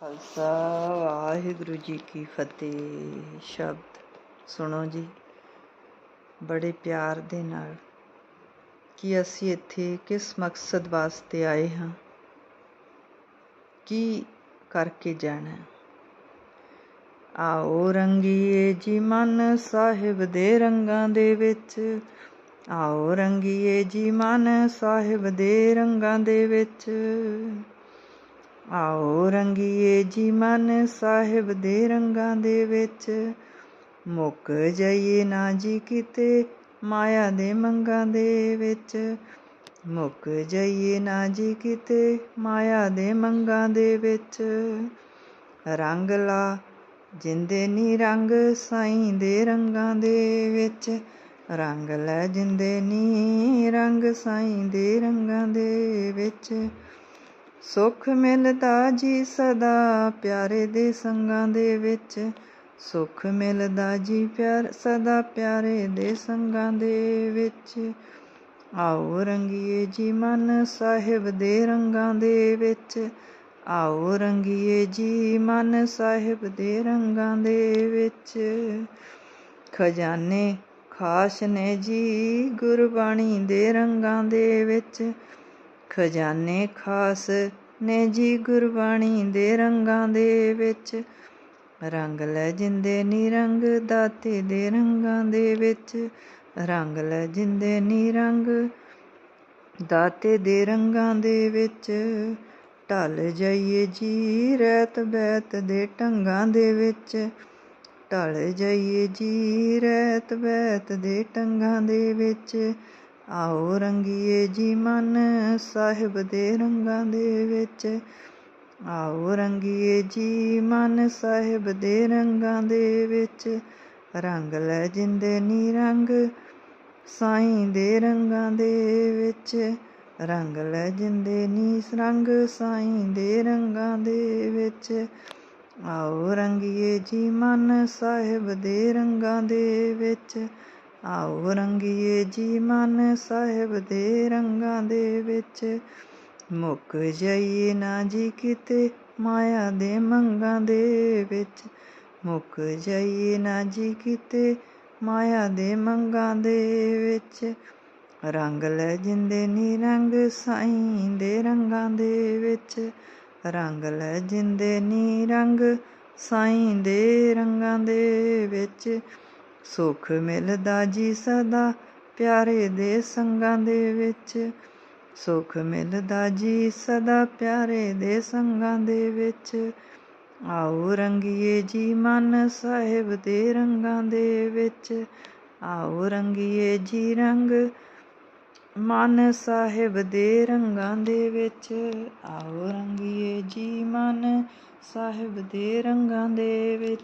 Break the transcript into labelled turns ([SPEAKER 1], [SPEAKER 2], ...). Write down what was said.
[SPEAKER 1] ਖਾਲਸਾ, ਵਾਹਿਗੁਰੂ ਜੀ ਕੀ ਫਤਿਹ। ਸ਼ਬਦ ਸੁਣੋ ਜੀ, ਬੜੇ ਪਿਆਰ ਦੇ ਨਾਲ। ਕਿ ਅਸੀਂ ਇੱਥੇ ਕਿਸ ਮਕਸਦ ਵਾਸਤੇ ਆਏ ਹਾਂ? ਕੀ ਕਰਕੇ ਜਾਣਾ? ਆਓ ਰੰਗੀਏ ਜੀ ਮਨ ਸਾਹਿਬ ਦੇ ਰੰਗਾਂ ਦੇ ਵਿੱਚ। ਆਓ ਰੰਗੀਏ ਜੀ ਮਨ ਸਾਹਿਬ ਦੇ ਰੰਗਾਂ ਦੇ ਵਿੱਚ। ਆਓ ਰੰਗੀਏ ਜੀ ਮਨ ਸਾਹਿਬ ਦੇ ਰੰਗਾਂ ਦੇ ਵਿੱਚ। ਮੁੱਕ ਜਾਈਏ ਨਾ ਜੀ ਕਿਤੇ ਮਾਇਆ ਦੇ ਮੰਗਾਂ ਦੇ ਵਿੱਚ। ਮੁੱਕ ਜਾਈਏ ਨਾ ਜੀ ਕਿਤੇ ਮਾਇਆ ਦੇ ਮੰਗਾਂ ਦੇ ਵਿੱਚ। ਰੰਗ ਲਾ ਜਿੰਦੇ ਨੀ ਰੰਗ ਸਾਈਂ ਦੇ ਰੰਗਾਂ ਦੇ ਵਿੱਚ। ਰੰਗ ਲੈ ਜਿੰਦੇ ਨੀ ਰੰਗ ਸਾਈਂ ਦੇ ਰੰਗਾਂ ਦੇ ਵਿੱਚ। ਸੁਖ ਮਿਲਦਾ ਜੀ ਸਦਾ ਪਿਆਰੇ ਦੇ ਸੰਗਾਂ ਦੇ ਵਿੱਚ। ਸੁਖ ਮਿਲਦਾ ਜੀ ਪਿਆਰ ਸਦਾ ਪਿਆਰੇ ਦੇ ਸੰਗਾਂ ਦੇ ਵਿੱਚ। ਆਓ ਰੰਗੀਏ ਜੀ ਮਨ ਸਾਹਿਬ ਦੇ ਰੰਗਾਂ ਦੇ ਵਿੱਚ। ਆਓ ਰੰਗੀਏ ਜੀ ਮਨ ਸਾਹਿਬ ਦੇ ਰੰਗਾਂ ਦੇ ਵਿੱਚ। ਖਜ਼ਾਨੇ ਖਾਸ ਨੇ ਜੀ ਗੁਰਬਾਣੀ ਦੇ ਰੰਗਾਂ ਦੇ ਵਿੱਚ। ਖਜ਼ਾਨੇ ਖਾਸ ਨੇ ਜੀ ਗੁਰਬਾਣੀ ਦੇ ਰੰਗਾਂ ਦੇ ਵਿੱਚ। ਰੰਗ ਲੈ ਜਿੰਦੇ ਨੀ ਰੰਗ, ਦਾਤੇ ਦੇ ਰੰਗਾਂ ਦੇ ਵਿੱਚ। ਰੰਗ ਲੈ ਜਿੰਦੇ ਨੀ ਰੰਗ, ਦਾਤੇ ਦੇ ਰੰਗਾਂ ਦੇ ਵਿੱਚ। ਢਲ ਜਾਈਏ ਜੀ ਰਹਿਤ ਬੈਤ ਦੇ ਟੰਗਾਂ ਦੇ ਵਿੱਚ। ਢਲ ਜਾਈਏ ਜੀ ਰਹਿਤ ਬੈਤ ਦੇ ਟੰਗਾਂ ਦੇ ਵਿੱਚ। ਆਓ ਰੰਗੀਏ ਜੀ ਮਨ ਸਾਹਿਬ ਦੇ ਰੰਗਾਂ ਦੇ ਵਿੱਚ। ਆਓ ਰੰਗੀਏ ਜੀ ਮਨ ਸਾਹਿਬ ਦੇ ਰੰਗਾਂ ਦੇ ਵਿੱਚ। ਰੰਗ ਲੈ ਜਿੰਦੇ ਨੀ ਰੰਗ ਸਾਈਂ ਦੇ ਰੰਗਾਂ ਦੇ ਵਿੱਚ। ਰੰਗ ਲੈ ਜਿੰਦੇ ਨੀ ਰੰਗ ਸਾਈਂ ਦੇ ਰੰਗਾਂ ਦੇ ਵਿੱਚ। ਆਓ ਰੰਗੀਏ ਜੀ ਮਨ ਸਾਹਿਬ ਦੇ ਰੰਗਾਂ ਦੇ ਵਿੱਚ। ਆਓ ਰੰਗੀਏ ਜੀ ਮਨ ਸਾਹਿਬ ਦੇ ਰੰਗਾਂ ਦੇ ਵਿੱਚ। ਮੁੱਕ ਜਾਈਏ ਨਾ ਜੀ ਕਿਤੇ ਮਾਇਆ ਦੇ ਮੰਗਾਂ ਦੇ ਵਿੱਚ। ਮੁੱਕ ਜਾਈਏ ਨਾ ਜੀ ਕਿਤੇ ਮਾਇਆ ਦੇ ਮੰਗਾਂ ਦੇ ਵਿੱਚ। ਰੰਗ ਲੈ ਜਿੰਦੇ ਨੀ ਰੰਗ ਸਾਈਂ ਦੇ ਰੰਗਾਂ ਦੇ ਵਿੱਚ। ਰੰਗ ਲੈ ਜਿੰਦੇ ਨੀ ਰੰਗ ਸਾਈਂ ਦੇ ਰੰਗਾਂ ਦੇ ਵਿੱਚ। ਸੁਖ ਮਿਲਦਾ ਜੀ ਸਦਾ, ਪਿਆਰੇ ਦੇ ਸੰਗਾਂ ਦੇ ਵਿੱਚ। ਸੁਖ ਮਿਲਦਾ ਜੀ ਸਦਾ, ਪਿਆਰੇ ਦੇ ਸੰਗਾਂ ਦੇ ਵਿੱਚ। ਆਓ ਰੰਗੀਏ ਜੀ ਮਨ ਸਾਹਿਬ ਦੇ ਰੰਗਾਂ ਦੇ ਵਿੱਚ। ਆਓ ਰੰਗੀਏ ਜੀ ਰੰਗ ਮਨ ਸਾਹਿਬ ਦੇ ਰੰਗਾਂ ਦੇ ਵਿੱਚ। ਆਓ ਰੰਗੀਏ ਜੀ ਮਨ ਸਾਹਿਬ ਦੇ ਰੰਗਾਂ ਦੇ ਵਿੱਚ।